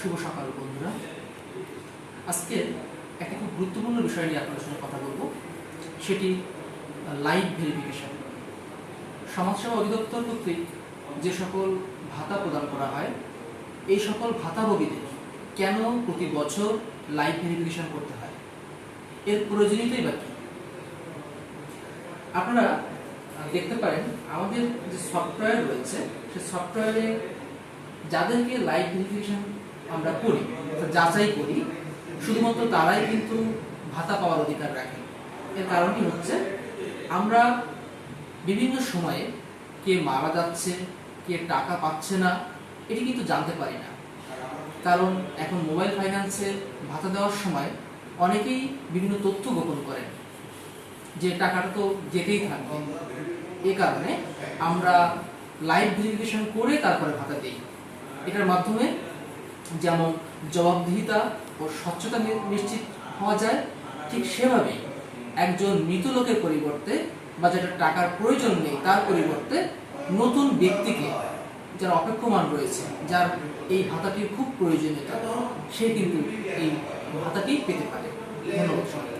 শুভ সকাল, বন্ধুরা। আজকে একটা খুব গুরুত্বপূর্ণ বিষয় নিয়ে আপনাদের সঙ্গে কথা বলব। সেটি লাইভ ভেরিফিকেশন সমাজসেবা অধিদপ্তর কর্তৃক যে সকল ভাতা প্রদান করা হয়, এই সকল ভাতাভোগীদের কেন প্রতি বছর লাইভ ভেরিফিকেশন করতে হয়? এর প্রয়োজনীয়তাই বা কী? আপনারা দেখতে পারেন, আমাদের যে সফটওয়্যার রয়েছে সেই সফটওয়্যারে যাদেরকে লাইভ ভেরিফিকেশন আমরা করি যাচাই করি, শুধুমাত্র তারাই কিন্তু ভাতা পাওয়ার অধিকার রাখে। এর কারণটি হচ্ছে আমরা বিভিন্ন সময়ে কে মারা যাচ্ছে, কে টাকা পাচ্ছে না, এটি কিন্তু জানতে পারি না। কারণ এখন মোবাইল ফাইন্যান্সে ভাতা দেওয়ার সময় অনেকেই বিভিন্ন তথ্য গোপন করেন, যে টাকাটা তো যেতেই থাকবে। এ কারণে আমরা লাইভ ভেরিফিকেশন করে তারপরে ভাতা দিই। এটার মাধ্যমে যেমন জবাবদিহিতা ও স্বচ্ছতা নিশ্চিত হওয়া যায়, ঠিক সেভাবে একজন মৃত লোকের পরিবর্তে বা যেটা টাকার প্রয়োজন নেই, তার পরিবর্তে নতুন ব্যক্তিকে যার অপেক্ষমান রয়েছে, যার এই ভাতাটির খুব প্রয়োজনীয়তা, সে কিন্তু এই ভাতাটি পেতে পারে ধন্যবাদ।